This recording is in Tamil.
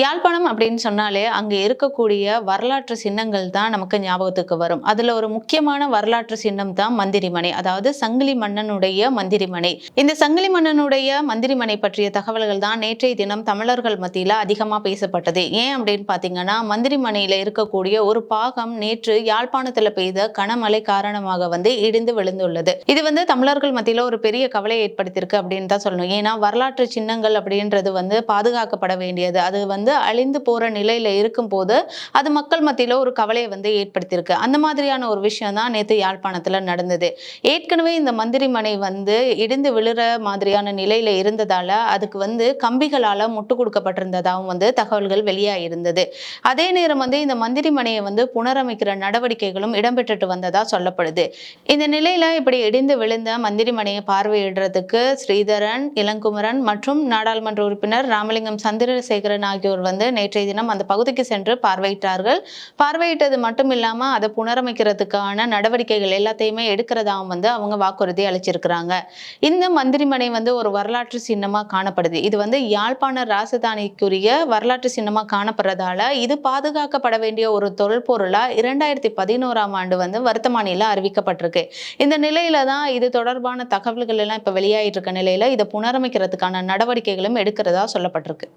யாழ்ப்பாணம் அப்படின்னு சொன்னாலே அங்கே இருக்கக்கூடிய வரலாற்று சின்னங்கள் தான் நமக்கு ஞாபகத்துக்கு வரும். அதில் ஒரு முக்கியமான வரலாற்று சின்னம் தான் மந்திரிமனை அதாவது சங்கிலி மன்னனுடைய மந்திரிமனை. இந்த சங்கிலி மன்னனுடைய மந்திரிமனை பற்றிய தகவல்கள் தான் நேற்றைய தினம் தமிழர்கள் மத்தியில் அதிகமாக பேசப்பட்டது. ஏன் அப்படின்னு பார்த்தீங்கன்னா மந்திரிமனையில் இருக்கக்கூடிய ஒரு பாகம் நேற்று யாழ்ப்பாணத்தில் பெய்த கனமழை காரணமாக வந்து இடிந்து விழுந்துள்ளது. இது வந்து தமிழர்கள் மத்தியில் ஒரு பெரிய கவலை ஏற்படுத்தியிருக்கு அப்படின்னு தான் சொல்லணும். ஏன்னா வரலாற்று சின்னங்கள் அப்படின்றது வந்து பாதுகாக்கப்பட வேண்டியது. அது வந்து அழிந்து போகிற நிலையில் இருக்கும் போது அது மக்கள் மத்தியில் ஒரு கவலையை வந்து ஏற்படுத்தியிருக்கு. அந்த மாதிரியான ஒரு விஷயம் தான் நேற்று யாழ்ப்பாணத்தில் நடந்தது. ஏற்கனவே இந்த மந்திரி மனை வந்து இடிந்து விழுற மாதிரியான நிலையில் இருந்ததால் அதுக்கு வந்து கம்பிகளால் முட்டு கொடுக்கப்பட்டிருந்ததாகவும் வந்து தகவல்கள் வெளியாயிருந்தது. அதே நேரம் வந்து இந்த மந்திரி மனையை வந்து புனரமைக்கிற நடவடிக்கைகளும் இடம்பெற்றுட்டு வந்ததாக சொல்லப்படுது. இந்த நிலையில் இப்படி இடிந்து விழுந்த மந்திரி மனையை பார்வையிடுறதுக்கு ஸ்ரீதரன் இளங்குமரன் மற்றும் நாடாளுமன்ற உறுப்பினர் ராமலிங்கம் சந்திரசேகரன் ஆகியோர் வந்து நேற்றைய தினம் அந்த பகுதிக்கு சென்று பார்வையிட்டார்கள். பார்வையிட்டது மட்டும் இல்லாம அதை புனரமைக்கிறதுக்கான நடவடிக்கைகள் எல்லாத்தையுமே எடுக்கிறதாவும் வந்து அவங்க வாக்குறுதி அளிச்சிருக்கிறாங்க. இந்த மந்திரிமனை வந்து ஒரு வரலாற்று சின்னமா காணப்படுது. இது வந்து யாழ்ப்பாண ராசதானிக்குரிய வரலாற்று சின்னமா காணப்படுறதால இது பாதுகாக்கப்பட வேண்டிய ஒரு தொல்பொருளா இரண்டாயிரத்தி பதினோராம் ஆண்டு வந்து வர்த்தமானியில அறிவிக்கப்பட்டிருக்கு. இந்த நிலையில தான் இது தொடர்பான தகவல்கள் எல்லாம் இப்ப வெளியாயிட்டு இருக்க நிலையில இதை புனரமைக்கிறதுக்கான நடவடிக்கைகளும் எடுக்கிறதா சொல்லப்பட்டிருக்கு.